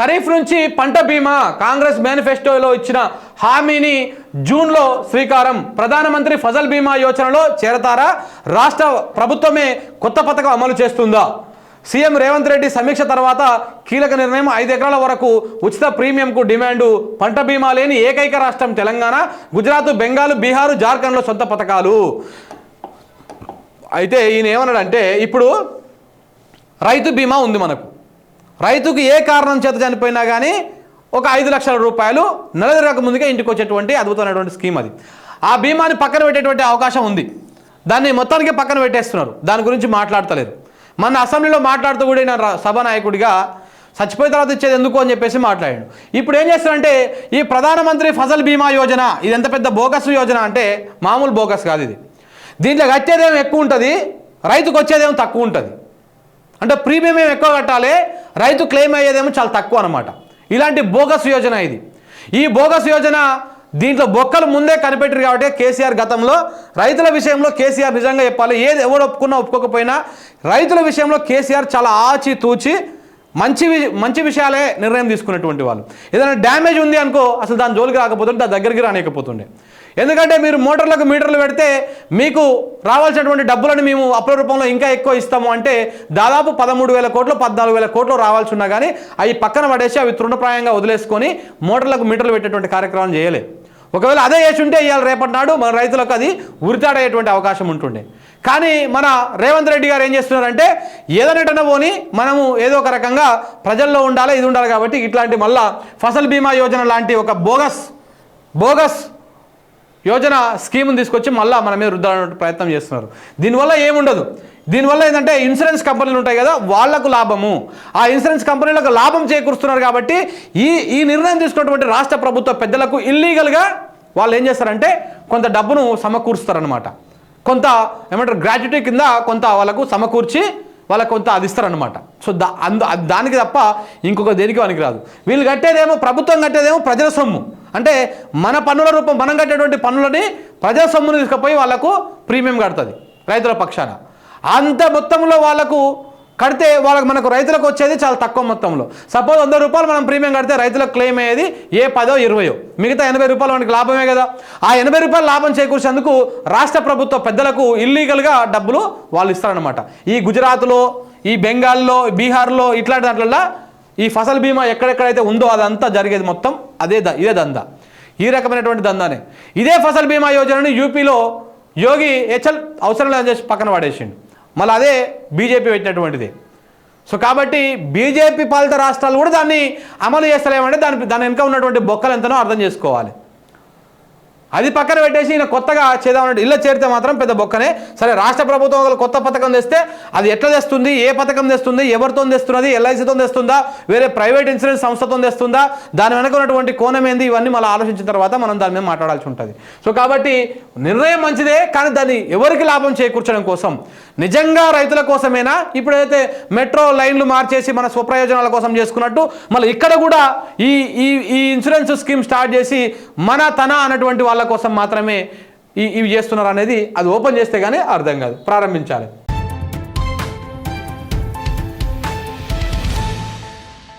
ఖరీఫ్ నుంచి పంట బీమా కాంగ్రెస్ మేనిఫెస్టోలో ఇచ్చిన హామీని జూన్లో శ్రీకారం ప్రధానమంత్రి ఫసల్ బీమా యోజనలో చేరతారా? రాష్ట్ర ప్రభుత్వమే కొత్త పథకం అమలు చేస్తుందా? సీఎం రేవంత్ రెడ్డి సమీక్ష తర్వాత కీలక నిర్ణయం ఐదు ఎకరాల వరకు ఉచిత ప్రీమియంకు డిమాండు. పంట బీమా లేని ఏకైక రాష్ట్రం తెలంగాణ గుజరాత్ బెంగాల్ బీహారు జార్ఖండ్లో సొంత పథకాలు. అయితే ఈయన ఏమన్నాడంటే ఇప్పుడు రైతు బీమా ఉంది మనకు. రైతుకు ఏ కారణం చేత చనిపోయినా కానీ ఒక ఐదు లక్షల రూపాయలు నెలదిరక ముందుగా ఇంటికి వచ్చేటువంటి అద్భుతమైనటువంటి స్కీమ్ అది. ఆ బీమాని పక్కన పెట్టేటువంటి అవకాశం ఉంది. దాన్ని మొత్తానికి పక్కన పెట్టేస్తున్నారు. దాని గురించి మాట్లాడతలేరు మన అసెంబ్లీలో మాట్లాడుతూ కూడా సభ నాయకుడిగా సభానాయకుడిగా చచ్చిపోయిన తర్వాత ఇచ్చేది ఎందుకు అని చెప్పేసి మాట్లాడాడు. ఇప్పుడు ఏం చేస్తారంటే ఈ ప్రధానమంత్రి ఫసల్ బీమా యోజన ఇది ఎంత పెద్ద బోగస్ యోజన అంటే మామూలు బోగస్ కాదు ఇది. దీంట్లో వచ్చేదేమో ఎక్కువ ఉంటుంది రైతుకు వచ్చేదేమో తక్కువ ఉంటుంది. అంటే ప్రీమియం ఎక్కువ కట్టాలి రైతు క్లెయిమ్ అయ్యేదేమో చాలా తక్కువ అనమాట ఇలాంటి బోగస్ యోజన ఇది. ఈ బోగస్ యోజన దీంట్లో బొక్కలు ముందే కనిపెట్టారు కాబట్టి కేసీఆర్ గతంలో రైతుల విషయంలో కేసీఆర్ నిజంగా చెప్పాలి. ఏది ఎవరు ఒప్పుకున్నా ఒప్పుకోకపోయినా రైతుల విషయంలో కేసీఆర్ చాలా ఆచి తూచి మంచి వి- మంచి విషయాలే నిర్ణయం తీసుకున్నటువంటి వాళ్ళు. ఏదైనా డ్యామేజ్ ఉంది అనుకో అసలు దాని జోలికి రాకపోతుంటే దాని దగ్గరికి రానియకపోతుండే. ఎందుకంటే మీరు మోటార్లకు మీటర్లు పెడితే మీకు రావాల్సినటువంటి డబ్బులను మేము అప్పుల రూపంలో ఇంకా ఎక్కువ ఇస్తాము అంటే దాదాపు పదమూడు వేల కోట్లు పద్నాలుగు వేల కోట్లు రావాల్సి ఉన్నా కానీ అవి పక్కన పడేసి అవి తృణప్రాయంగా వదిలేసుకొని మోటార్లకు మీటర్లు పెట్టేటువంటి కార్యక్రమం చేయలే ఒకవేళ అదే వేసి ఉంటే ఇవాళ రేపటి నాడు మన రైతులకు అది ఉరితాడయ్యేటువంటి అవకాశం ఉంటుండే. కానీ మన రేవంత్ రెడ్డి గారు ఏం చేస్తున్నారంటే ఏదైనా పోని మనము ఏదో ఒక రకంగా ప్రజల్లో ఉండాలి ఇది ఉండాలి కాబట్టి ఇట్లాంటి మళ్ళా ఫసల్ బీమా యోజన లాంటి ఒక బోగస్ బోగస్ యోజన స్కీమ్ని తీసుకొచ్చి మళ్ళీ మన మీద రుద్దాలనే ప్రయత్నం చేస్తున్నారు. దీనివల్ల ఏముండదు? దీనివల్ల ఏంటంటే ఇన్సూరెన్స్ కంపెనీలు ఉంటాయి కదా వాళ్ళకు లాభము. ఆ ఇన్సూరెన్స్ కంపెనీలకు లాభం చేకూరుస్తున్నారు కాబట్టి ఈ ఈ నిర్ణయం తీసుకున్నటువంటి రాష్ట్ర ప్రభుత్వ పెద్దలకు ఇల్లీగల్గా వాళ్ళు ఏం చేస్తారంటే కొంత డబ్బును సమకూరుస్తారనమాట కొంత ఏమంటారు గ్రాట్యుటీ కింద కొంత వాళ్ళకు సమకూర్చి వాళ్ళకి కొంత అది ఇస్తారనమాట సో దా అందు దానికి తప్ప ఇంకొక దేనికి పనికిరాదు వీళ్ళు కట్టేదేమో ప్రభుత్వం కట్టేదేమో ప్రజల సొమ్ము. అంటే మన పన్నుల రూపం మనం కట్టేటువంటి పన్నులని ప్రజా సొమ్మును తీసుకుపోయి వాళ్ళకు ప్రీమియం కడుతుంది రైతుల పక్షాన. అంత మొత్తంలో వాళ్ళకు కడితే వాళ్ళకి మనకు రైతులకు వచ్చేది చాలా తక్కువ మొత్తంలో. సపోజ్ వంద రూపాయలు మనం ప్రీమియం కడితే రైతులకు క్లెయిమ్ అయ్యేది ఏ పదో ఇరవయో. మిగతా ఎనభై రూపాయలు మనకి లాభమే కదా. ఆ ఎనభై రూపాయలు లాభం చేకూర్చేందుకు రాష్ట్ర ప్రభుత్వ పెద్దలకు ఇల్లీగల్గా డబ్బులు వాళ్ళు ఇస్తారనమాట ఈ గుజరాత్లో ఈ బెంగాల్లో బీహార్లో ఇట్లాంటి దాంట్లో ఈ ఫసల్ బీమా ఎక్కడెక్కడైతే ఉందో అదంతా జరిగేది మొత్తం అదే ద ఇదే దందా. ఈ రకమైనటువంటి దందానే. ఇదే ఫసల్ బీమా యోజనని యూపీలో యోగి హెచ్ఎల్ అవసరం లేదని చేసి పక్కన పడేసిండు. మళ్ళీ అదే బీజేపీ పెట్టినటువంటిది. సో కాబట్టి బీజేపీ పాలిత రాష్ట్రాలు కూడా దాన్ని అమలు చేస్తలేమంటే దాని దాని వెనుక ఉన్నటువంటి బొక్కలు ఎంతనో అర్థం చేసుకోవాలి. అది పక్కన పెట్టేసి ఈయన కొత్తగా చేద్దామంటే ఇల్లు చేరితే మాత్రం పెద్ద బొక్కనే. సరే రాష్ట్ర ప్రభుత్వం ఒక కొత్త పథకం తెస్తే అది ఎట్లా తెస్తుంది? ఏ పథకం తెస్తుంది? ఎవరితో తెస్తున్నది? ఎల్ఐసితో తెస్తుందా? వేరే ప్రైవేట్ ఇన్సూరెన్స్ సంస్థతో తెస్తుందా? దాని వెనక ఉన్నటువంటి కోణం ఏంది? ఇవన్నీ మళ్ళీ ఆలోచించిన తర్వాత మనం దాని మీద మాట్లాడాల్సి ఉంటుంది. సో కాబట్టి నిర్ణయం మంచిదే కానీ దాన్ని ఎవరికి లాభం చేకూర్చడం కోసం? నిజంగా రైతుల కోసమేనా? ఇప్పుడైతే మెట్రో లైన్లు మార్చేసి మన స్వప్రయోజనాల కోసం చేసుకున్నట్టు మళ్ళీ ఇక్కడ కూడా ఈ ఈ ఈ ఇన్సూరెన్స్ స్కీమ్ స్టార్ట్ చేసి మన తన అన్నటువంటి వాళ్ళ కోసం మాత్రమే ఈ ఇవి చేస్తున్నారు అనేది అది ఓపెన్ చేస్తే కానీ అర్థం కాదు. ప్రారంభించాలి.